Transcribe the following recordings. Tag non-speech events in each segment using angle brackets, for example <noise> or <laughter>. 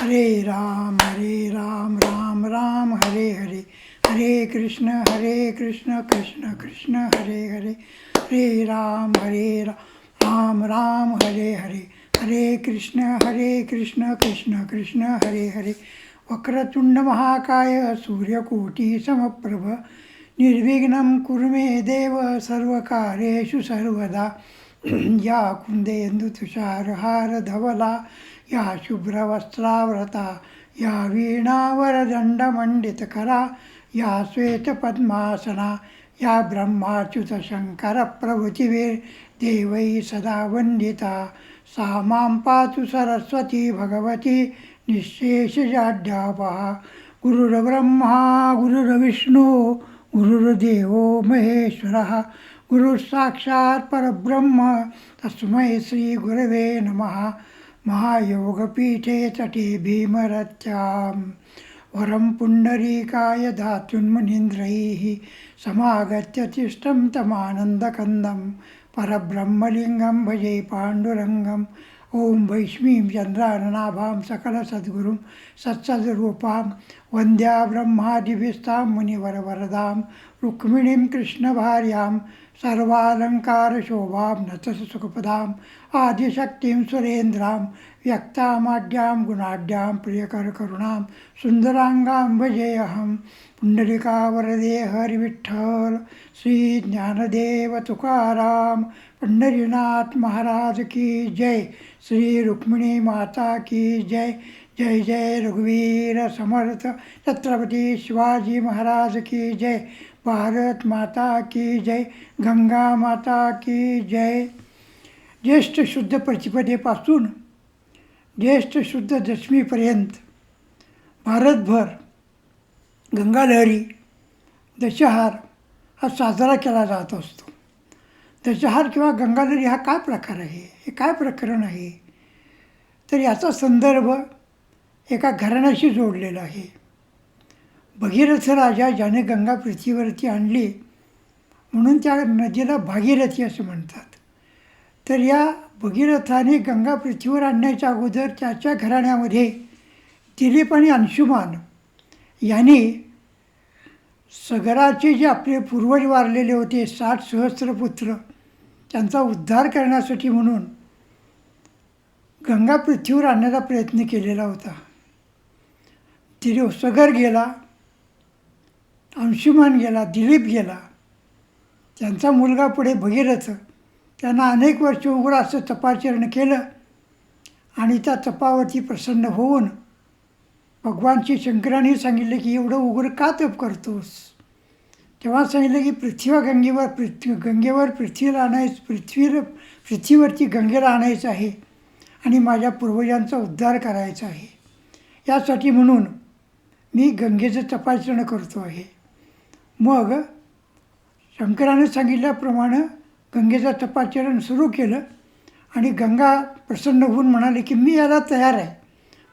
हरे राम हरे राम राम राम हरे हरे। हरे कृष्ण हरे कृष्ण कृष्ण कृष्ण हरे हरे। हरे राम हरे राम राम राम हरे हरे। हरे कृष्ण हरे कृष्ण कृष्ण कृष्ण हरे हरे। वक्रतुंड महाकाय सूर्यकोटी समप्रभ। निर्विघ्नं कुरु मे देव सर्वकारेषु सर्वदा। <clears throat> या कुन्देन्दुतुषारहार धवला या शुभ्रवस्त्राव्रता या वीणावरदण्डमण्डितकरा या श्वेतपद्मासना या ब्रह्माच्युतशङ्करप्रभृतिभिर्देवैः सदा वन्दिता। सा मां पातु सरस्वती भगवती निःशेषजाड्यापः। गुरुर्ब्रह्मा गुरुर्विष्णु गुरुर्देवो महेश्वरः। गुरुः साक्षात् परब्रह्म तस्मै श्रीगुरवे नमः। महायोगपीठे तटे भीमरथ्यां वरं पुण्डरीकाय धातुन्मुनीन्द्रैः समागत्य तिष्ठं तमानन्दकन्दं परब्रह्मलिङ्गं भजे पाण्डुरङ्गम्। ॐ वैष्मीं चन्द्राननाभां सकलसद्गुरुं सत्सद्रूपां वन्द्या ब्रह्मादिभिस्तां मुनिवरवरदां रुक्मिणीं कृष्णभार्यां सर्वालङ्कारशोभां नतसुखपदाम् आदिशक्तिं सुरेन्द्रां व्यक्तामाड्यां गुणाढ्यां प्रियकरकरुणां सुन्दराङ्गां भजेऽहं पुण्डलिकावरदे हरिविठ्ठल श्रीज्ञानदेव तुकाराम पंढरीनाथ महाराज की जय श्री रुक्मिणी माता की जय जय जय रघुवीर समर्थ छत्रपती शिवाजी महाराज की जय। भारत माता की जय गंगा माता की जय. ज्येष्ठ शुद्ध प्रतिपदेपासून ज्येष्ठ शुद्ध दशमीपर्यंत भारतभर गंगालहरी दशहार हा साजरा केला जात असतो. दशहार किंवा गंगालहरी हा काय प्रकार आहे? हे काय प्रकरण आहे? तर याचा संदर्भ एका घराण्याशी जोडलेला आहे. भगीरथ राजा ज्याने गंगा पृथ्वीवरती आणली म्हणून त्या नदीला भागीरथी असं म्हणतात. तर या भगीरथाने गंगा पृथ्वीवर आणण्याच्या अगोदर त्याच्या घराण्यामध्ये दिलीप आणि अंशुमान यांनी सगराचे जे आपले पूर्वज वारलेले होते साठ सहस्र पुत्र त्यांचा उद्धार करण्यासाठी म्हणून गंगा पृथ्वीवर आणण्याचा प्रयत्न केलेला होता. तिथे सगर गेला अंशुमान गेला दिलीप गेला. त्यांचा मुलगा पुढे भगीरथ. त्यांना अनेक वर्ष उघड असं तपाचरण केलं आणि त्या तपावरती प्रसन्न होऊन भगवान श्री शंकराने सांगितलं की एवढं उघड का तप करतोस? तेव्हा सांगितलं की पृथ्वी गंगेवर पृथ्वी गंगेवर पृथ्वीला आणायचं पृथ्वीला पृथ्वीवरती गंगेला आणायचं आहे आणि माझ्या पूर्वजांचा उद्धार करायचा आहे. यासाठी म्हणून मी गंगेचं तपासणं करतो आहे. मग शंकराने सांगितल्याप्रमाणे गंगेचं तपाचरण सुरू केलं आणि गंगा प्रसन्न होऊन म्हणाले की मी याला तयार आहे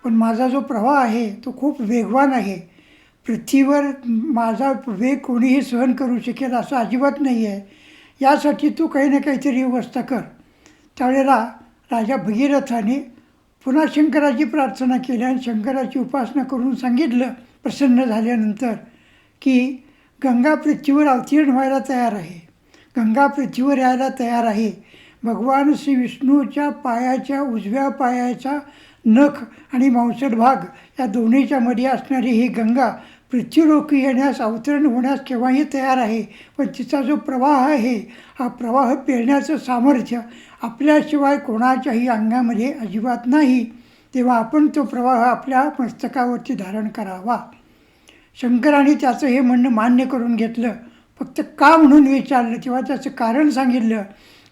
पण माझा जो प्रवाह आहे तो खूप वेगवान आहे. पृथ्वीवर माझा वेग कोणीही सहन करू शकेल असं अजिबात नाही आहे यासाठी तू काही ना काहीतरी व्यवस्था कर. त्यावेळेला राजा भगीरथाने पुन्हा शंकराची प्रार्थना केली आणि शंकराची उपासना करून सांगितलं प्रसन्न झाल्यानंतर की गंगा पृथ्वीवर अवतीर्ण व्हायला तयार आहे. गंगा पृथ्वीवर यायला तयार आहे. भगवान श्री विष्णूच्या पायाच्या उजव्या पायाचा नख आणि मांसड भाग या दोन्हीच्या मध्ये असणारी ही गंगा पृथ्वीलोकी येण्यास अवतरण होण्यास केव्हाही तयार आहे. पण तिचा जो प्रवाह आहे हा प्रवाह पेरण्याचं सामर्थ्य आपल्याशिवाय कोणाच्याही अंगामध्ये अजिबात नाही. तेव्हा आपण तो प्रवाह आपल्या मस्तकावरती धारण करावा. शंकराने त्याचं हे म्हणणं मान्य करून घेतलं. फक्त का म्हणून विचारलं? किंवा त्याचं कारण सांगितलं.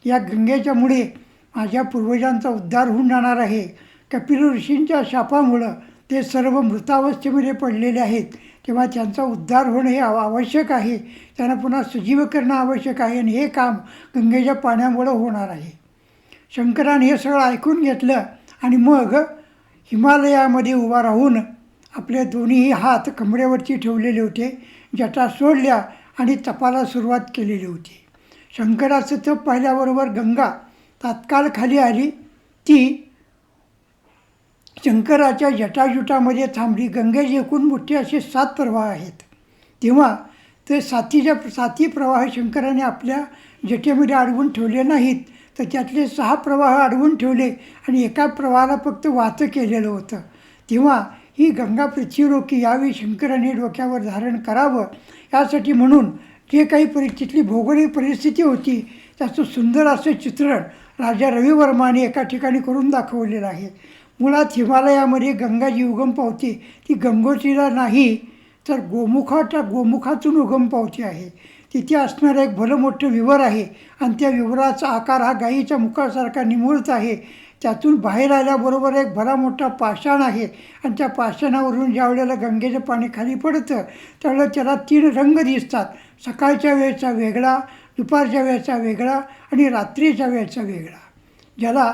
या गंगेच्यामुळे माझ्या पूर्वजांचा उद्धार होऊन जाणार आहे. कपिल ऋषींच्या शापामुळं ते सर्व मृतावस्थेमध्ये पडलेले आहेत. तेव्हा त्यांचा उद्धार होणं हे आवश्यक आहे. त्यांना पुन्हा सजीव करणं आवश्यक आहे आणि हे काम गंगेच्या पाण्यामुळं होणार आहे. शंकराने हे सगळं ऐकून घेतलं आणि मग हिमालयामध्ये उभा राहून आपले दोन्ही हात कमरेवरती ठेवलेले होते जटा सोडल्या आणि तपाला सुरुवात केलेली होती. शंकराचं तप पाहिल्याबरोबर गंगा तात्काळ खाली आली. ती शंकराच्या जटाजुटामध्ये थांबली. गंगेचे एकूण मोठे असे सात प्रवाह आहेत. तेव्हा ते साथीच्या साती प्रवाह शंकराने आपल्या जटेमध्ये अडवून ठेवले नाहीत तर त्यातले सहा प्रवाह अडवून ठेवले आणि एका प्रवाहाला फक्त वाहतं केलेलं होतं. तेव्हा ही गंगा पृथ्वीरोखी यावेळी शंकराने डोक्यावर धारण करावं यासाठी म्हणून जे काही परिस्थितली भौगोलिक परिस्थिती होती त्याचं सुंदर असं चित्रण राजा रविवर्माने एका ठिकाणी करून दाखवलेलं आहे. मुळात हिमालयामध्ये गंगा जी उगम पावते ती गंगोत्रीला नाही तर गोमुखाच्या गोमुखातून उगम पावते आहे. तिथे असणारं एक भलं मोठं विवर आहे आणि त्या विवराचा आकार हा गाईच्या मुखासारखा निमुळत आहे त्यातून बाहेर आल्याबरोबर एक बरा मोठा पाषाण आहे. आणि त्या पाषाणावरून ज्या वेळेला गंगेचं पाणी खाली पडतं त्यावेळेला त्याला तीन रंग दिसतात. सकाळच्या वेळचा वेगळा दुपारच्या वेळचा वेगळा आणि रात्रीच्या वेळचा वेगळा. ज्याला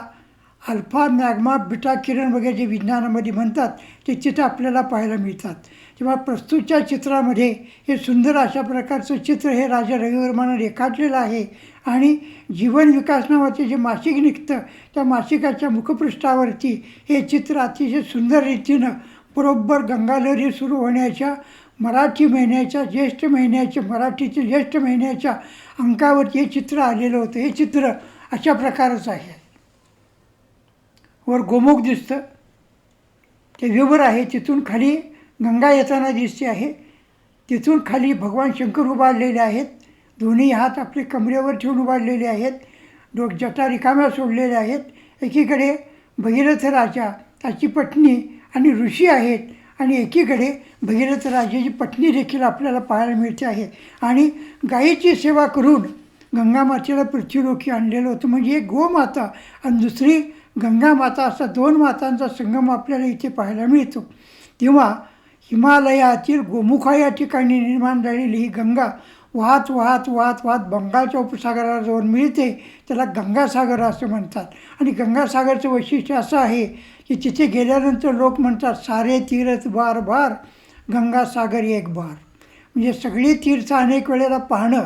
अल्फा मॅग्मा बिटा किरण वगैरे जे विज्ञानामध्ये म्हणतात ते चित्र आपल्याला पाहायला मिळतात. किंवा प्रस्तुतच्या चित्रामध्ये हे सुंदर अशा प्रकारचं चित्र हे राजा रविवर्मानं रेखाटलेलं आहे. आणि जीवन विकास नावाचे जे मासिक निघतं त्या मासिकाच्या मुखपृष्ठावरती हे चित्र अतिशय सुंदर रीतीनं बरोबर गंगालहरी सुरू होण्याच्या मराठी महिन्याच्या ज्येष्ठ महिन्याच्या मराठीच्या ज्येष्ठ महिन्याच्या अंकावरती हे चित्र आलेलं होतं. हे चित्र अशा प्रकारचं आहे. वर गोमुख दिसतं. ते विवर आहे. तिथून खाली गंगा येताना दिसते आहे. तिथून खाली भगवान शंकर उभारलेले आहेत. दोन्ही हात आपले कमरेवर ठेवून उभारलेले आहेत. डोक जटा रिकाम्या सोडलेल्या आहेत. एकीकडे भगीरथ राजा त्याची पत्नी आणि ऋषी आहेत आणि एकीकडे भगीरथ राजाची पत्नी देखील आपल्याला पाहायला मिळते आहे. आणि गायीची सेवा करून गंगामातेला पृथ्वीलोकी आणलेलं होतं. म्हणजे एक गोमाता आणि दुसरी गंगामाता असा दोन मातांचा संगम आपल्याला इथे पाहायला मिळतो. तेव्हा हिमालयातील गोमुखा या ठिकाणी निर्माण झालेली ही गंगा वाहत वाहत वाहत वाहत बंगालच्या उपसागराला जाऊन मिळते. त्याला गंगासागर असं म्हणतात. आणि गंगासागरचं वैशिष्ट्य असं आहे की तिथे गेल्यानंतर लोक म्हणतात सारे तीर्थ बार बार गंगासागर एक बार. म्हणजे सगळी तीर्थ अनेक वेळेला पाहणं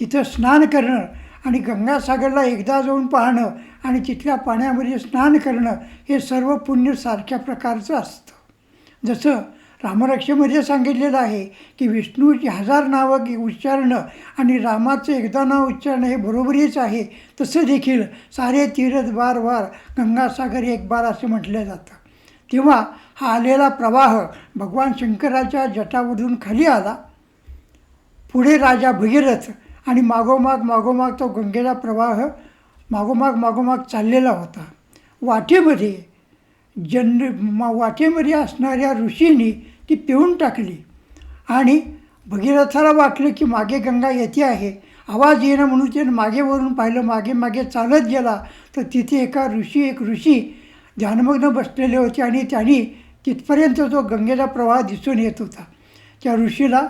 तिथं स्नान करणं आणि गंगासागरला एकदा जाऊन पाहणं आणि तिथल्या पाण्यामध्ये स्नान करणं हे सर्व पुण्य सारख्या प्रकारचं असतं. जसं रामरक्षेमध्ये सांगितलेलं आहे की विष्णूची हजार नावं घे- उच्चारणं आणि रामाचं एकदा नाव उच्चारणं हे बरोबरीच आहे. तसं देखील सारे तीर्थ बार वार गंगासागर एक बार असं म्हटलं जातं. तेव्हा हा आलेला प्रवाह भगवान शंकराच्या जटामधून खाली आला. पुढे राजा भगीरथ आणि मागोमाग मागोमाग तो गंगेचा प्रवाह मागोमाग मागोमाग चाललेला होता. वाटेमध्ये जन मा वाटेमध्ये असणाऱ्या ऋषींनी ती पिऊन टाकली. आणि भगीरथाला वाटलं की मागे गंगा येते आहे. आवाज येणं म्हणून त्यानं मागे वरून पाहिलं. मागे मागे चालत गेला. तर तिथे एका ऋषी एक ऋषी ध्यानमग्न बसलेले होते आणि त्यांनी तिथपर्यंत तो गंगेचा प्रवाह दिसून येत होता. त्या ऋषीला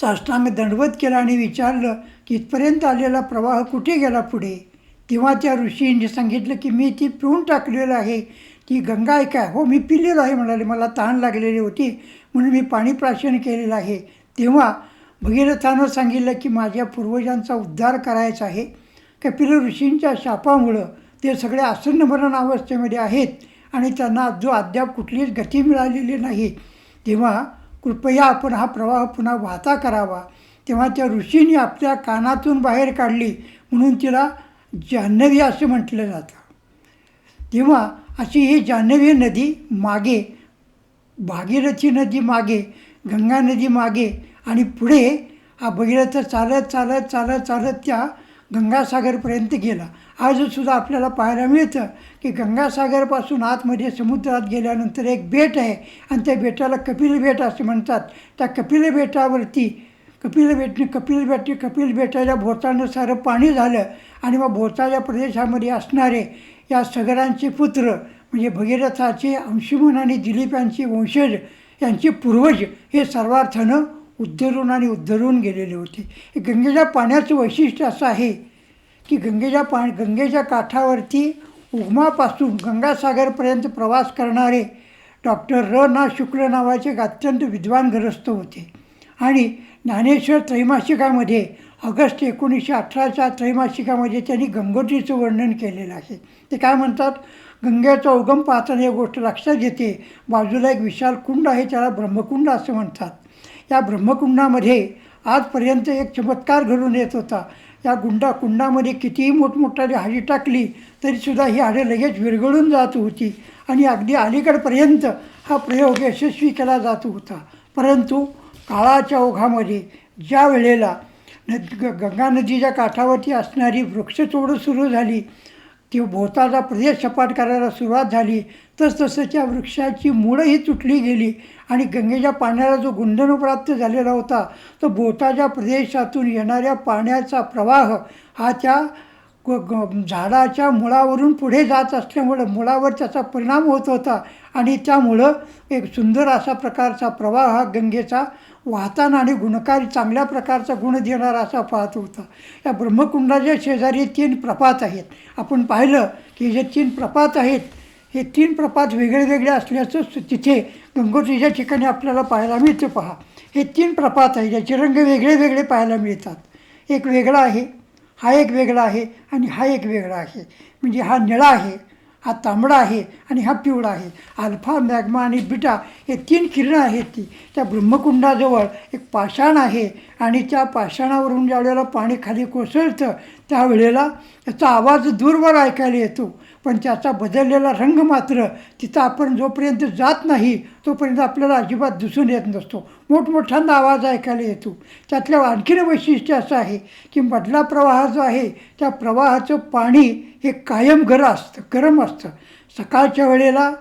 साष्टांग दंडवत केला आणि विचारलं की इथपर्यंत आलेला प्रवाह कुठे गेला पुढे? तेव्हा त्या ऋषींनी सांगितलं की मी ती पिऊन टाकलेलं आहे. ती गंगा आहे काय? हो मी पिलेलो आहे म्हणाले. मला तहान लागलेली होती. म्हणून मी पाणी प्राशन केलेलं आहे. तेव्हा भगीरथानं सांगितलं की माझ्या पूर्वजांचा उद्धार करायचा आहे. कपिल ऋषींच्या शापामुळं ते सगळे आसन्नमरण अवस्थेमध्ये आहेत आणि त्यांना जो अद्याप कुठलीच गती मिळालेली नाही. तेव्हा कृपया आपण हा प्रवाह पुन्हा वाहता करावा. तेव्हा त्या ऋषींनी आपल्या कानातून बाहेर काढली. म्हणून तिला जान्हवी असं म्हटलं जातं. तेव्हा अशी ही जान्हवी नदी मागे भागीरथी नदी मागे गंगा नदी मागे आणि पुढे हा भगीरथ चालत चालत चालत चालत त्या गंगासागरपर्यंत गेला. आजसुद्धा आपल्याला पाहायला मिळतं की गंगासागरपासून आतमध्ये समुद्रात गेल्यानंतर एक बेट आहे आणि त्या बेटाला कपिल बेट असे म्हणतात. त्या कपिल बेटावरती कपिल बेटने कपिल बेट कपिल बेटाच्या भोवतानं सारं पाणी झालं आणि मग भोवताच्या प्रदेशामध्ये असणारे या सगळ्यांचे पुत्र म्हणजे भगीरथाचे अंशुमन आणि दिलीप यांचे वंशज यांचे पूर्वज हे सर्वार्थानं उद्धरून आणि उद्धरून गेलेले होते. गंगेच्या पाण्याचं वैशिष्ट्य असं आहे की गंगेच्या पा गंगेच्या काठावरती उगमापासून गंगासागरपर्यंत प्रवास करणारे डॉक्टर र. ना शुक्ल नावाचे एक अत्यंत विद्वान ग्रस्त होते. आणि ज्ञानेश्वर त्रैमासिकामध्ये ऑगस्ट एकोणीसशे अठराच्या त्रैमासिकामध्ये त्यांनी गंगोत्रीचं वर्णन केलेलं आहे. ते काय म्हणतात? गंगेचा उगम पाहताना एक गोष्ट लक्षात येते बाजूला एक विशाल कुंड आहे त्याला ब्रह्मकुंड असं म्हणतात. या ब्रह्मकुंडामध्ये आजपर्यंत एक चमत्कार घडून येत होता. या गुंडा कुंडामध्ये कितीही मोठमोठाली हाडी टाकली तरीसुद्धा ही हाडं लगेच विरघळून जात होती आणि अगदी अलीकडपर्यंत हा प्रयोग यशस्वी केला जात होता. परंतु काळाच्या ओघामध्ये ज्या वेळेला नद ग गंगा नदीच्या काठावरती असणारी वृक्षतोड सुरू झाली. ती भोवताचा प्रदेश सपाट करायला सुरुवात झाली. तसतसं त्या वृक्षाची मुळंही तुटली गेली आणि गंगेच्या पाण्याला जो गुंडण प्राप्त झालेला होता तो भोवताच्या प्रदेशातून येणाऱ्या पाण्याचा प्रवाह हा त्या ग- ग- झाडाच्या मुळावरून पुढे जात असल्यामुळं मुळावर त्याचा परिणाम होत होता आणि त्यामुळं एक सुंदर असा प्रकारचा प्रवाह हा गंगेचा वाहताना आणि गुणकारी चांगल्या प्रकारचा गुण देणारा असा पाहत होता. या ब्रह्मकुंडाच्या शेजारी तीन प्रपात आहेत. आपण पाहिलं की जे तीन प्रपात आहेत हे तीन प्रपात वेगळे वेगळे असल्याचं तिथे गंगोत्रीच्या ठिकाणी आपल्याला पाहायला मिळतं पहा. हे तीन प्रपात आहेत ज्याचे रंग वेगळे वेगळे पाहायला मिळतात. एक वेगळा आहे हा एक वेगळा आहे आणि हा एक वेगळा आहे. म्हणजे हा निळा आहे. हा तांबडा आहे आणि हा पिवळा आहे. अल्फा मॅग्मा आणि बिटा हे तीन किरणं आहेत ती. त्या ब्रह्मकुंडाजवळ एक पाषाण आहे आणि त्या पाषाणावरून ज्या वेळेला पाणी खाली कोसळतं त्यावेळेला त्याचा आवाज दूरवर ऐकायला येतो. पण त्याचा बदललेला रंग मात्र तिथं आपण जोपर्यंत जात नाही तोपर्यंत आपल्याला अजिबात दिसून येत नसतो. मोठमोठ्यांदा आवाज ऐकायला येतो. त्यातलं आणखीन वैशिष्ट्य असं आहे की मधला प्रवाह जो आहे त्या प्रवाहाचं पाणी हे कायम गरम असतं गरम असतं. सकाळच्या वेळेला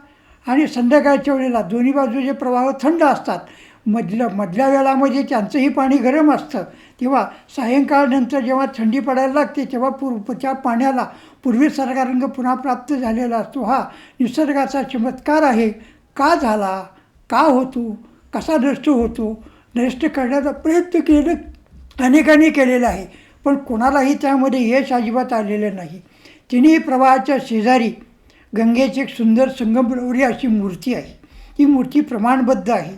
आणि संध्याकाळच्या वेळेला दोन्ही बाजूचे प्रवाह थंड असतात. मधल्या मधल्या वेळामध्ये त्यांचंही पाणी गरम असतं. तेव्हा सायंकाळनंतर जेव्हा थंडी पडायला लागते तेव्हा पूर्व त्या पाण्याला पूर्वीसारखा रंग पुन्हा प्राप्त झालेला असतो. हा निसर्गाचा चमत्कार आहे. का झाला? का होतो? कसा नष्ट होतो? नष्ट करण्याचा प्रयत्न केलं अनेकांनी केलेला आहे. पण कोणालाही त्यामध्ये यश अजिबात आलेलं नाही. तिन्ही प्रवाहाच्या शेजारी गंगेची एक सुंदर संगमरवरी अशी मूर्ती आहे. ती मूर्ती प्रमाणबद्ध आहे.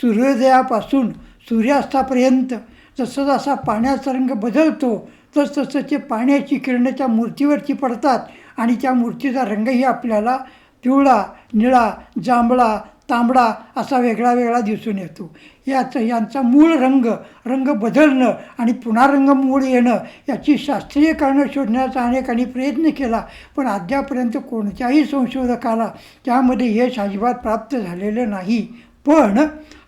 सूर्योदयापासून सूर्यास्तापर्यंत जसं जसा पाण्याचा रंग बदलतो तस तसं ते पाण्याची किरणं त्या मूर्तीवरती पडतात आणि त्या मूर्तीचा रंगही आपल्याला पिवळा निळा जांभळा तांबडा असा वेगळा वेगळा दिसून येतो. याचं यांचा मूळ रंग रंग बदलणं आणि पुन्हा रंग मूळ येणं याची शास्त्रीय कारणं शोधण्याचा अनेकांनी प्रयत्न केला पण अद्यापर्यंत कोणत्याही संशोधकाला त्यामध्ये यश अजिबात प्राप्त झालेलं नाही. पण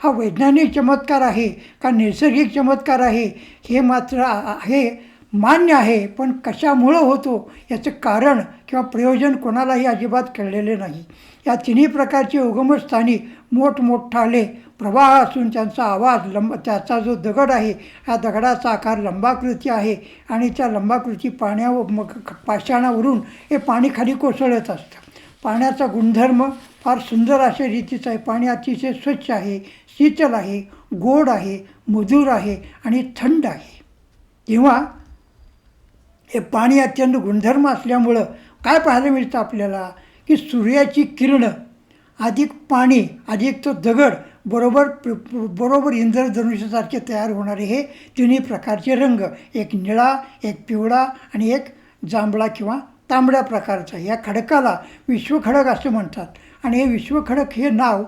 हा वैज्ञानिक चमत्कार आहे का नैसर्गिक चमत्कार आहे हे मात्र आहे मान्य आहे पण कशामुळं होतो याचं कारण किंवा प्रयोजन कोणालाही अजिबात कळलेले नाही. या तिन्ही प्रकारचे उगमस्थानी मोठमोठाले प्रवाह असून त्यांचा आवाज लंब त्याचा जो दगड आहे हा दगडाचा आकार लंबाकृती आहे आणि त्या लंबाकृती पाण्यावर मग पाषाणावरून हे पाणी खाली कोसळत असतं. पाण्याचा गुणधर्म फार सुंदर अशा रीतीचा आहे. पाणी अतिशय स्वच्छ आहे शीतल आहे गोड आहे मधुर आहे आणि थंड आहे. तेव्हा हे पाणी अत्यंत गुणधर्म असल्यामुळं काय पाहायला मिळतं आपल्याला? की सूर्याची किरणं अधिक पाणी अधिक तो दगड बरोबर बरोबर इंद्रधनुष्यासारखे तयार होणारे हे तिन्ही प्रकारचे रंग एक निळा एक पिवळा आणि एक जांभळा किंवा तांबड्या प्रकारचा. या खडकाला विश्वखडक असं म्हणतात. आणि हे विश्वखडक हे नाव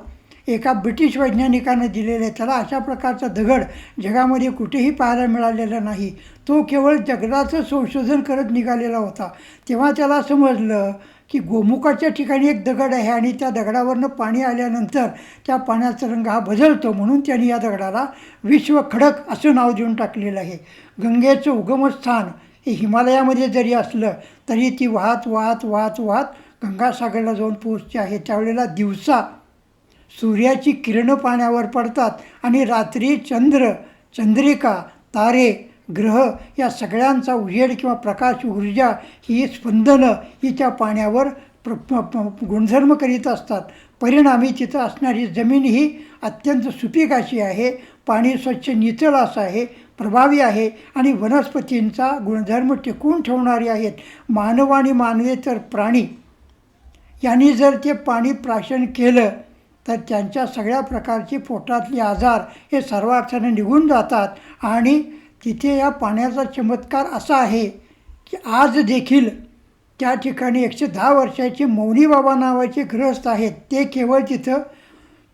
एका ब्रिटिश वैज्ञानिकानं दिलेलं आहे. त्याला अशा प्रकारचा दगड जगामध्ये कुठेही पाहायला मिळालेला नाही. तो केवळ जगदाचं संशोधन करत निघालेला होता. तेव्हा त्याला समजलं की गोमुखाच्या ठिकाणी एक दगड आहे आणि त्या दगडावरनं पाणी आल्यानंतर त्या पाण्याचा रंग हा बदलतो म्हणून त्यांनी या दगडाला विश्वखडक असं नाव देऊन टाकलेलं आहे. गंगेचं उगमस्थान हे हिमालयामध्ये जरी असलं तरी ती वाहत वाहत वाहत वाहत गंगासागरला जाऊन पोहोचते आहे. त्यावेळेला दिवसा सूर्याची किरणं पाण्यावर पडतात आणि रात्री चंद्र चंद्रिका तारे ग्रह या सगळ्यांचा उजेड किंवा प्रकाश ऊर्जा ही स्पंदनं हिच्या पाण्यावर प्र प- गुणधर्म करीत असतात. परिणामी तिथं असणारी जमीन ही अत्यंत सुपीक अशी आहे. पाणी स्वच्छ नितळ असं आहे प्रभावी आहे आणि वनस्पतींचा गुणधर्म टिकवून ठेवणारी आहेत. मानव आणि मानवे तर प्राणी. यांनी जर ते पाणी प्राशन केलं तर त्यांच्या सगळ्या प्रकारचे पोटातले आजार हे सर्वार्थाने निघून जातात आणि तिथे या पाण्याचा चमत्कार असा आहे की आज देखील त्या ठिकाणी एकशे दहा वर्षाचे मौनी बाबा नावाचे गृहस्थ आहेत. ते केवळ तिथं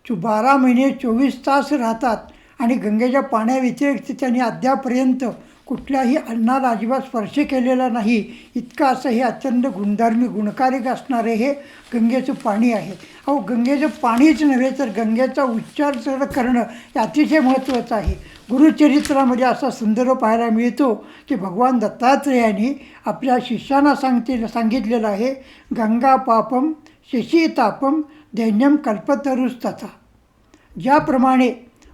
चो बारा महिने चोवीस तास राहतात आणि गंगेच्या पाण्याव्यतिरिक्त त्यांनी अद्यापर्यंत कुठल्याही अन्नाला अजिबात स्पर्श केलेला नाही. इतकं असं हे अत्यंत गुणधर्मी गुणकारिक असणारे हे गंगेचं पाणी आहे. अहो गंगेचं पाणीच नव्हे तर गंगेचा उच्चार करणं हे अतिशय महत्त्वाचं आहे. गुरुचरित्रामध्ये असा संदर्भ पाहायला मिळतो की भगवान दत्तात्रेयांनी आपल्या शिष्यांना सांगते सांगितलेलं आहे गंगा पापम शशी तापम दैन्यम कल्पतरुस्तथा. ज्याप्रमाणे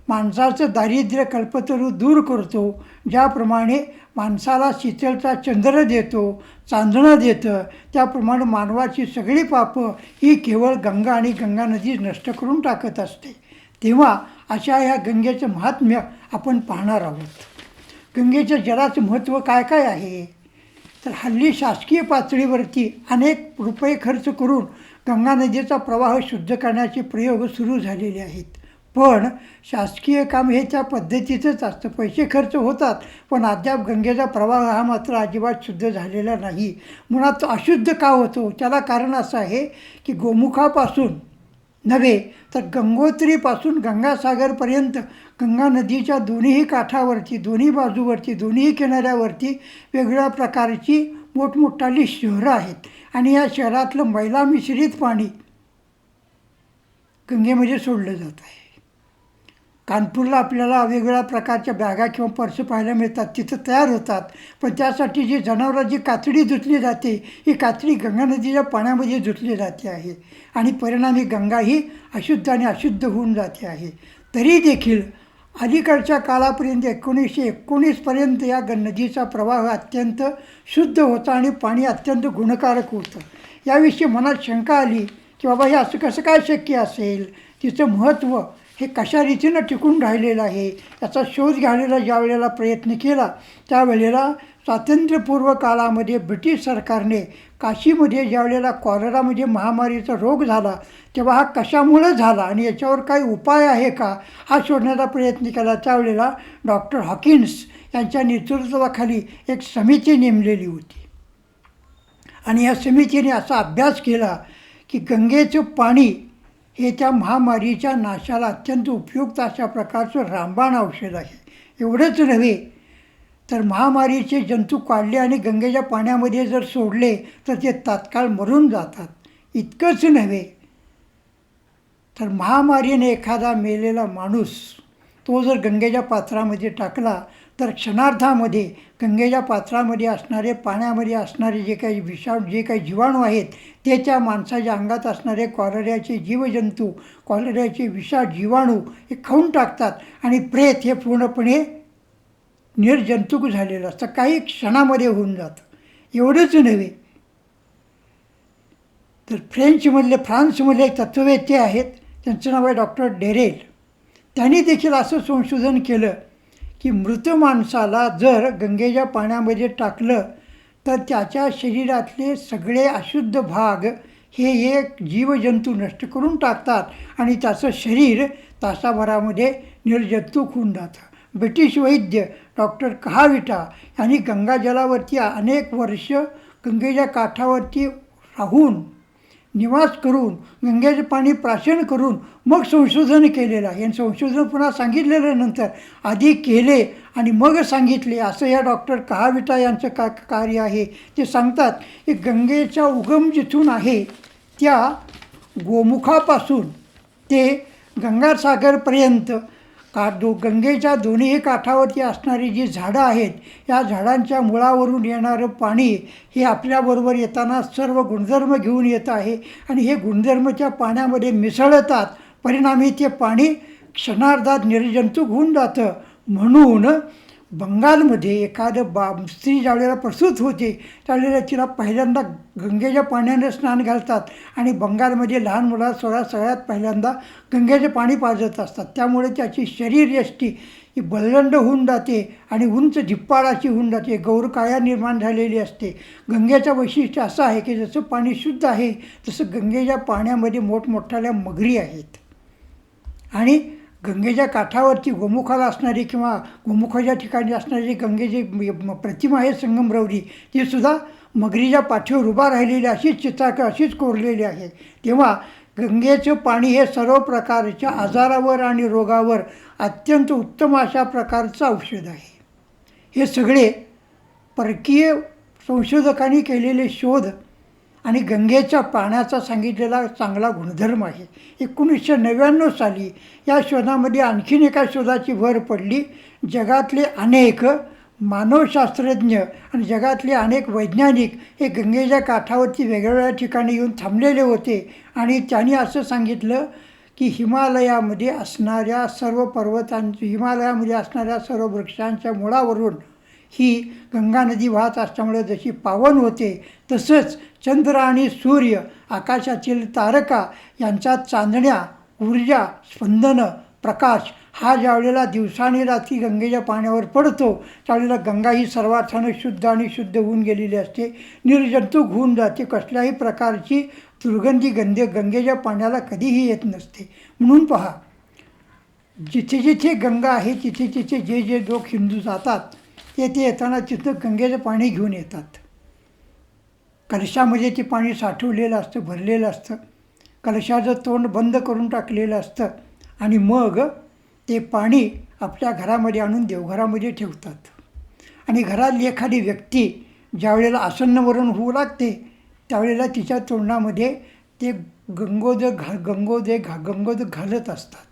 माणसाचं दारिद्र्य कल्पतरू दूर करतो. ज्याप्रमाणे माणसाला शीतलचा चंद्र देतो चांदणं देतं त्याप्रमाणे मानवाची सगळी पापं ही केवळ गंगा आणि गंगा नदी नष्ट करून टाकत असते. तेव्हा अशा ह्या गंगेचं महात्म्य आपण पाहणार आहोत. गंगेच्या जलाचं महत्त्व काय काय आहे? तर हल्ली शासकीय पातळीवरती अनेक रुपये खर्च करून गंगा नदीचा प्रवाह शुद्ध करण्याचे प्रयोग सुरू झालेले आहेत. पण शासकीय काम हे त्या पद्धतीचंच असतं. पैसे खर्च होतात पण अद्याप गंगेचा प्रवाह हा मात्र अजिबात शुद्ध झालेला नाही. मुळात तो अशुद्ध का होतो? त्याला कारण असं आहे की गोमुखापासून नव्हे तर गंगोत्रीपासून गंगासागरपर्यंत गंगा नदीच्या दोन्हीही काठावरती दोन्ही बाजूवरती दोन्हीही किनाऱ्यावरती वेगवेगळ्या प्रकारची मोठमोठाली शहरं आहेत. आणि या शहरातलं मैला मिश्रित पाणी गंगेमध्ये सोडलं जात आहे. कानपूरला आपल्याला वेगवेगळ्या प्रकारच्या बॅगा किंवा पर्स पाहायला मिळतात तिथं तयार होतात. पण त्यासाठी जी जनावरांची कातडी धुतली जाते ही कातडी गंगा नदीच्या पाण्यामध्ये धुतली जाते आहे. आणि परिणामी गंगा ही अशुद्ध आणि अशुद्ध होऊन जाते आहे. तरी देखील अलीकडच्या काळापर्यंत एकोणीसशे एकोणीसपर्यंत या ग नदीचा प्रवाह अत्यंत शुद्ध होता आणि पाणी अत्यंत गुणकारक होतं. याविषयी मनात शंका आली की बाबा हे असं कसं काय शक्य असेल? तिचं महत्त्व हे कशा रीतीनं टिकून राहिलेलं आहे याचा शोध घ्यायला ज्या वेळेला प्रयत्न केला त्यावेळेला स्वातंत्र्यपूर्व काळामध्ये ब्रिटिश सरकारने काशीमध्ये ज्या वेळेला कॉलरामध्ये महामारीचा रोग झाला तेव्हा हा कशामुळं झाला आणि याच्यावर काही उपाय आहे का हा शोधण्याचा प्रयत्न केला. त्यावेळेला डॉक्टर हॉकिन्स यांच्या नेतृत्वाखाली एक समिती नेमलेली होती. आणि या समितीने असा अभ्यास केला की गंगेचं पाणी हे त्या महामारीच्या नाशाला अत्यंत उपयुक्त अशा प्रकारचं रामबाण औषध आहे. एवढंच नव्हे तर महामारीचे जंतू काढले आणि गंगेच्या पाण्यामध्ये जर सोडले तर ते तात्काळ मरून जातात. इतकंच नव्हे तर महामारीने एखादा मेलेला माणूस तो जर गंगेच्या पात्रामध्ये टाकला तर क्षणार्धामध्ये गंगेच्या पात्रामध्ये असणारे पाण्यामध्ये असणारे जे काही विषाणू जे काही जीवाणू आहेत ते त्या माणसाच्या अंगात असणारे कॉलऱ्याचे जीवजंतू कॉलऱ्याचे विषा जीवाणू हे खाऊन टाकतात आणि प्रेत हे पूर्णपणे निर्जंतुक झालेलं असतं. काही क्षणामध्ये होऊन जातं. एवढंच नव्हे. तर फ्रेंचमधले फ्रान्समधले एक तत्ववेत्ते आहेत. त्यांचं नाव आहे डॉक्टर डेरेल. त्यांनी देखील असं संशोधन केलं की मृत माणसाला जर गंगेच्या पाण्यामध्ये टाकलं तर त्याच्या शरीरातले सगळे अशुद्ध भाग हे एक जीवजंतू नष्ट करून टाकतात आणि त्याचं शरीर तासाभरामध्ये निर्जंतूक होऊन जातं. ब्रिटिश वैद्य डॉक्टर कहाविटा यांनी गंगाजलावरती अनेक वर्ष गंगेच्या काठावरती राहून निवास करून गंगेचे पाणी प्राशन करून मग संशोधन केलेलं आहे. आणि संशोधन पुन्हा सांगितलेलं नंतर आधी केले आणि मग सांगितले. असं या डॉक्टर कहाविटा यांचं का कार्य आहे. ते सांगतात की गंगेचा उगम जिथून आहे त्या गोमुखापासून ते गंगासागरपर्यंत का दो गंगेच्या दोन्ही काठावरती असणारी जी झाडं आहेत या झाडांच्या मुळावरून येणारं पाणी हे आपल्याबरोबर येताना सर्व गुणधर्म घेऊन येत आहे आणि हे गुणधर्मच्या पाण्यामध्ये मिसळतात. परिणामी ते पाणी क्षणार्धात निर्जंतुक होऊन जातं. म्हणून बंगालमध्ये एखादं बा स्त्री ज्यावेळेला प्रसूत होते त्यावेळेला तिला पहिल्यांदा गंगेच्या पाण्याने स्नान घालतात आणि बंगालमध्ये लहान मुला सोळा सगळ्यात पहिल्यांदा गंगेचे पाणी पाजत असतात. त्यामुळे त्याची शरीरयष्टी ही बलदंड होऊन जाते आणि उंच धिप्पाडाची होऊन जाते. गौरकाया निर्माण झालेली असते. गंगेचं वैशिष्ट्य असं आहे की जसं पाणी शुद्ध आहे तसं गंगेच्या पाण्यामध्ये मोठमोठ्याल्या मगरी आहेत. आणि गंगेच्या काठावरती गोमुखाला असणारी किंवा गोमुखाच्या ठिकाणी असणारी गंगेची प्रतिमा आहे संगमरवरी ती सुद्धा मगरीच्या पाठीवर उभा राहिलेली अशीच चित्राक अशीच कोरलेली आहे. तेव्हा गंगेचं पाणी हे सर्व प्रकारच्या आजारावर आणि रोगावर अत्यंत उत्तम अशा प्रकारचं औषध आहे. हे सगळे परकीय संशोधकांनी केलेले शोध आणि गंगेच्या पाण्याचा सांगितलेला चांगला गुणधर्म आहे. एकोणीसशे नव्याण्णव साली या शोधामध्ये आणखीन एका शोधाची भर पडली. जगातले अनेक मानवशास्त्रज्ञ आणि जगातले अनेक वैज्ञानिक हे गंगेच्या काठावरती वेगवेगळ्या ठिकाणी येऊन थांबलेले होते आणि त्यांनी असं सांगितलं की हिमालयामध्ये असणाऱ्या सर्व पर्वतां हिमालयामध्ये असणाऱ्या सर्व वृक्षांच्या मुळावरून ही गंगा नदी वाहत असल्यामुळे जशी पावन होते तसंच चंद्र आणि सूर्य आकाशातील तारका यांच्या चांदण्या ऊर्जा स्पंदनं प्रकाश हा ज्यावेळेला दिवसाने रात्री गंगेच्या पाण्यावर पडतो त्यावेळेला गंगा ही सर्वार्थानं शुद्ध आणि शुद्ध होऊन गेलेली असते. निर्जंतुक होऊन जाते. कसल्याही प्रकारची दुर्गंधी गंगे गंगेच्या पाण्याला कधीही येत नसते. म्हणून पहा जिथे जिथे गंगा आहे तिथे तिथे जे जे लोक हिंदू जातात ते ते येताना तिथं गंगेचं पाणी घेऊन येतात. कलशामध्ये ते पाणी साठवलेलं असतं भरलेलं असतं. कलशाचं तोंड बंद करून टाकलेलं असतं. आणि मग ते पाणी आपल्या घरामध्ये आणून देवघरामध्ये ठेवतात. आणि घरातली एखादी व्यक्ती ज्यावेळेला आसन्नवरून होऊ लागते त्यावेळेला तिच्या तोंडामध्ये ते गंगोद घा गंगोदय घा गंगोद घालत असतात.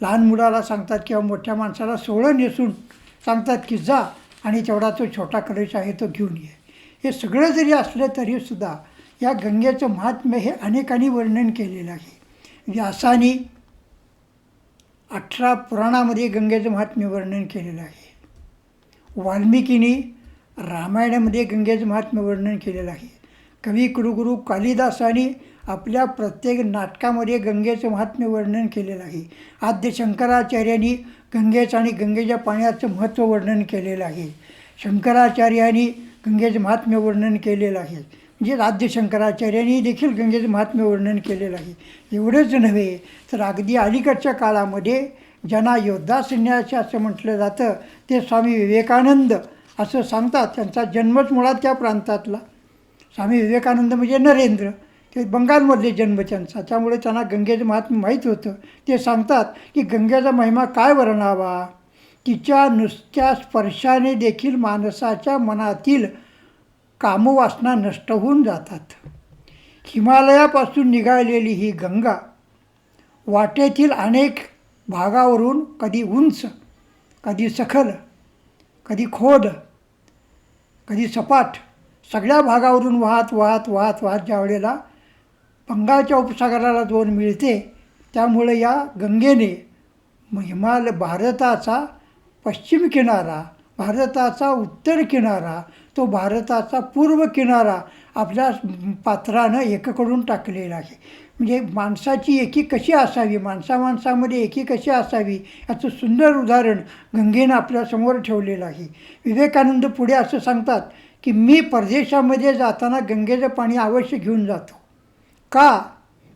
लहान मुलाला सांगतात किंवा मोठ्या माणसाला सोळं नेसून सांगतात की जा आणि तेवढा तो छोटा कलश आहे तो घेऊन ये. हे सगळं जरी असलं तरीसुद्धा या गंगेचं महात्म्य हे अनेकांनी वर्णन केलेलं आहे. व्यासाने अठरा पुराणामध्ये गंगेचं महात्म्य वर्णन केलेलं आहे. वाल्मिकीने रामायणामध्ये गंगेचं महात्म्य वर्णन केलेलं आहे. कवी कुलगुरू कालिदासाने आपल्या प्रत्येक नाटकामध्ये गंगेचं महात्म्य वर्णन केलेलं आहे. आद्य शंकराचार्यांनी गंगेचं आणि गंगेच्या पाण्याचं महत्त्व वर्णन केलेलं आहे. शंकराचार्यांनी गंगेचे महात्म्य वर्णन केलेलं आहे. म्हणजे आद्य शंकराचार्यांनी देखील गंगेचं महात्म्य वर्णन केलेलं आहे. एवढंच नव्हे तर अगदी अलीकडच्या काळामध्ये ज्यांना योद्धा संन्यासी असं म्हटलं जातं ते स्वामी विवेकानंद असं सांगतात. त्यांचा जन्मच मुळात त्या प्रांतातला. स्वामी विवेकानंद म्हणजे नरेंद्र. ते बंगालमधले जन्म त्यांचा. त्यामुळे त्यांना गंगेचं महात्म्य माहीत होतं. ते सांगतात की गंगेचा महिमा काय वर्णावा? तिच्या नुसत्या स्पर्शाने देखील माणसाच्या मनातील कामवासना नष्ट होऊन जातात. हिमालयापासून निघालेली ही गंगा वाटेतील अनेक भागावरून कधी उंच कधी सखल कधी खोद कधी सपाट सगळ्या भागावरून वाहत वाहत वाहत वाहत ज्या वेळेला बंगालच्या उपसागराला दोन मिळते त्यामुळे या गंगेने हिमालय भारताचा पश्चिम किनारा भारताचा उत्तर किनारा तो भारताचा पूर्व किनारा आपल्या पात्रानं एककडून टाकलेला आहे. म्हणजे माणसाची एकी कशी असावी माणसा माणसामध्ये एकी कशी असावी याचं सुंदर उदाहरण गंगेनं आपल्यासमोर ठेवलेलं आहे. विवेकानंद पुढे असं सांगतात की मी परदेशामध्ये जाताना गंगेचं पाणी अवश्य घेऊन जातो. का?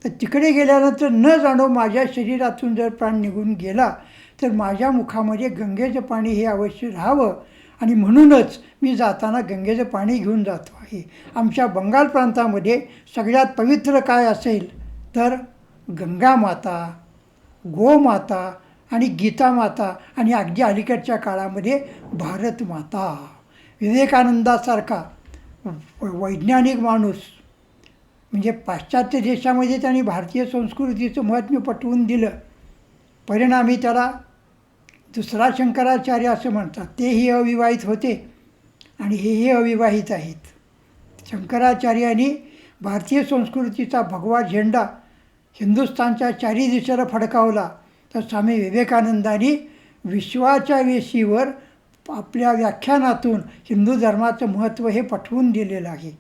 तर तिकडे गेल्यानंतर न जाणो माझ्या शरीरातून जर प्राण निघून गेला तर माझ्या मुखामध्ये गंगेचं पाणी हे अवश्य राहावं. आणि म्हणूनच मी जाताना गंगेचं पाणी घेऊन जातो आहे. आमच्या बंगाल प्रांतामध्ये सगळ्यात पवित्र काय असेल तर गंगा माता गोमाता आणि गीता माता आणि अगदी अलीकडच्या काळामध्ये भारत माता. विवेकानंदासारखा वैज्ञानिक माणूस म्हणजे पाश्चात्य देशामध्ये त्यांनी भारतीय संस्कृतीचं महत्त्व पटवून दिलं. परिणामी त्याला दुसरा शंकराचार्य असं म्हणतात. तेही अविवाहित होते आणि हेही अविवाहित आहेत. शंकराचार्यांनी भारतीय संस्कृतीचा भगवा झेंडा हिंदुस्थानच्या चारी दिशेला फडकावला. तर स्वामी विवेकानंदांनी विश्वाच्या वेशीवर आपल्या व्याख्यानातून हिंदू धर्माचं महत्त्व हे पटवून दिलेलं आहे.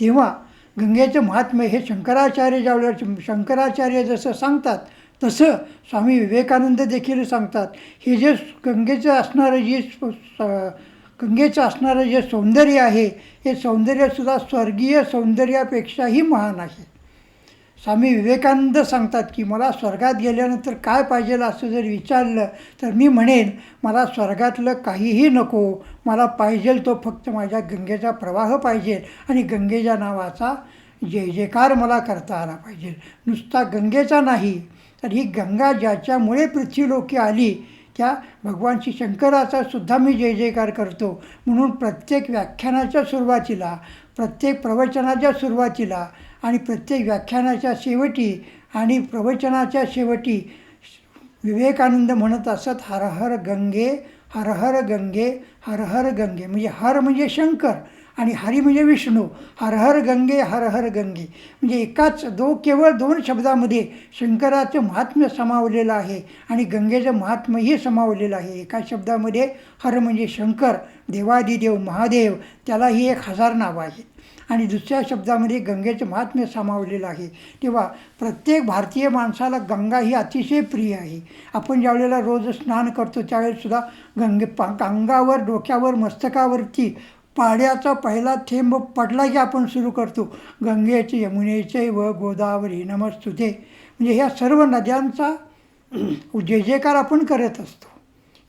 तेव्हा गंगेचं महात्म्य हे शंकराचार्य ज्यावेळेला शंकराचार्य जसं सांगतात तसं स्वामी विवेकानंद देखील सांगतात हे जे गंगेचं असणारं जे स- गंगेचं असणारं जे सौंदर्य आहे हे सौंदर्यसुद्धा स्वर्गीय सौंदर्यापेक्षाही महान आहे. स्वामी विवेकानंद सांगतात की मला स्वर्गात गेल्यानंतर काय पाहिजे असं जर विचारलं तर मी म्हणेन मला स्वर्गातलं काहीही नको मला पाहिजेल तो फक्त माझ्या गंगेचा प्रवाह पाहिजे आणि गंगेच्या नावाचा जय जयकार मला करता आला पाहिजे. नुसता गंगेचा नाही तर ही गंगा ज्याच्यामुळे पृथ्वीलोकी आली त्या भगवान श्री शंकराचा सुद्धा मी जय जयकार करतो. म्हणून प्रत्येक व्याख्यानाच्या सुरुवातीला प्रत्येक प्रवचनाच्या सुरुवातीला आणि प्रत्येक व्याख्यानाच्या शेवटी आणि प्रवचनाच्या शेवटी विवेकानंद म्हणत असत हर हर गंगे हर हर गंगे हर हर गंगे. म्हणजे हर म्हणजे शंकर. आणि हरी म्हणजे विष्णू. हर हर गंगे हर हर गंगे. म्हणजे एकाच दो केवळ दोन शब्दामध्ये शंकराचं महात्म्य समावलेलं आहे आणि गंगेचं महात्म्यही समावलेलं आहे. एका शब्दामध्ये हर म्हणजे शंकर देवादिदेव महादेव त्यालाही एक हजार नावं आहेत. आणि दुसऱ्या शब्दामध्ये गंगेचं महात्म्य सामावलेलं आहे. तेव्हा प्रत्येक भारतीय माणसाला गंगा ही अतिशय प्रिय आहे. आपण ज्यावेळेला रोज स्नान करतो त्यावेळेसुद्धा गंगे पा अंगावर डोक्यावर मस्तकावरती पाण्याचा पहिला थेंब पडला की आपण सुरू करतो. गंगेचे यमुनेचे व गोदावरी नमस्तुते. म्हणजे ह्या सर्व नद्यांचा जय जयकार आपण करत असतो.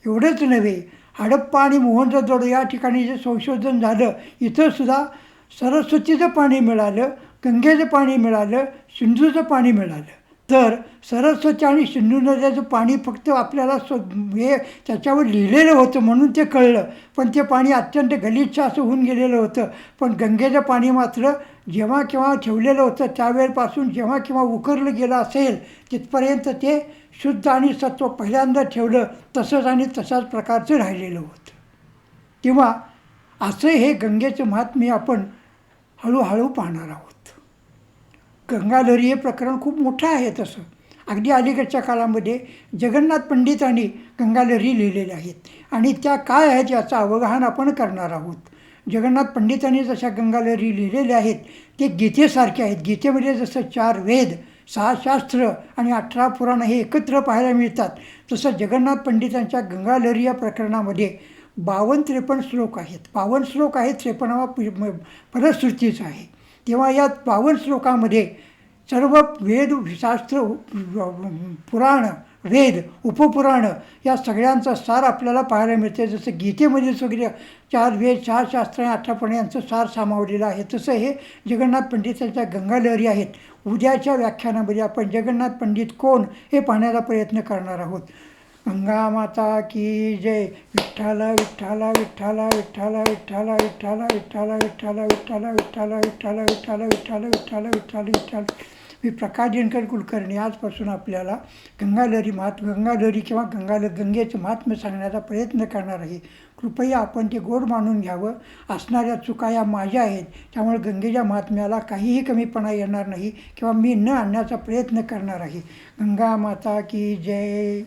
एवढंच नव्हे हडप्पा आणि मोहनजोदडो या ठिकाणी जे संशोधन झालं इथंसुद्धा सरस्वतीचं पाणी मिळालं गंगेचं पाणी मिळालं सिंधूचं पाणी मिळालं. तर सरस्वती आणि सिंधू नद्याचं पाणी फक्त आपल्याला स्व हे त्याच्यावर लिहिलेलं होतं म्हणून ते कळलं. पण ते पाणी अत्यंत गलिच्छ असं होऊन गेलेलं होतं. पण गंगेचं पाणी मात्र जेव्हा केव्हा ठेवलेलं होतं त्यावेळेपासून जेव्हा केव्हा उकरलं गेलं असेल तिथपर्यंत ते शुद्ध आणि सत्व पहिल्यांदा ठेवलं तसंच आणि तशाच प्रकारचं राहिलेलं होतं. तेव्हा असं हे गंगेचं महात्म्य आपण हळूहळू पाहणार आहोत. गंगाधरी हे प्रकरण खूप मोठं आहे तसं. अगदी अलीकडच्या काळामध्ये जगन्नाथ पंडितांनी गंगाधरी लिहिलेले आहेत. आणि त्या काय आहेत याचं अवगाहन आपण करणार आहोत. जगन्नाथ पंडितांनी जशा गंगाधरी लिहिलेल्या आहेत ते गीतेसारखे आहेत. गीतेमध्ये जसं चार वेद सहा शास्त्र आणि अठरा पुराण हे एकत्र पाहायला मिळतात तसं जगन्नाथ पंडितांच्या गंगाधरी या प्रकरणामध्ये बावन्न त्रेपन्न श्लोक आहेत. बावन्न श्लोक आहेत त्रेपन्नावा पि फलश्रुतीचा आहे. तेव्हा या बावन श्लोकामध्ये सर्व वेद शास्त्र पुराण वेद उपपुराण या सगळ्यांचा सार आपल्याला पाहायला मिळते. जसं गीतेमध्ये सगळे चार वेद चार शास्त्र आणि आठापणे यांचं सार सामावलेलं आहे. तसं हे जगन्नाथ पंडितांच्या गंगालहरी आहेत. उद्याच्या व्याख्यानामध्ये आपण जगन्नाथ पंडित कोण हे पाहण्याचा प्रयत्न करणार आहोत. गंगामाता की जय विठ्ठल विठ्ठल विठ्ठल विठ्ठल विठ्ठल विठ्ठल विठ्ठल विठ्ठल विठ्ठल विठ्ठल विठ्ठल विठ्ठल विठ्ठल विठ्ठल विठ्ठल विठ्ठल मी प्रकाश दिनकर कुलकर्णी आजपासून आपल्याला गंगाधरी महात गंगाधरी किंवा गंगाल गंगेचं महात्म्य सांगण्याचा प्रयत्न करणार आहे कृपया आपण ते गोड मानून घ्यावं असणाऱ्या चुका या माझ्या आहेत त्यामुळे गंगेच्या महात्म्याला काहीही कमीपणा येणार नाही किंवा मी न आणण्याचा प्रयत्न करणार आहे गंगा माता की जय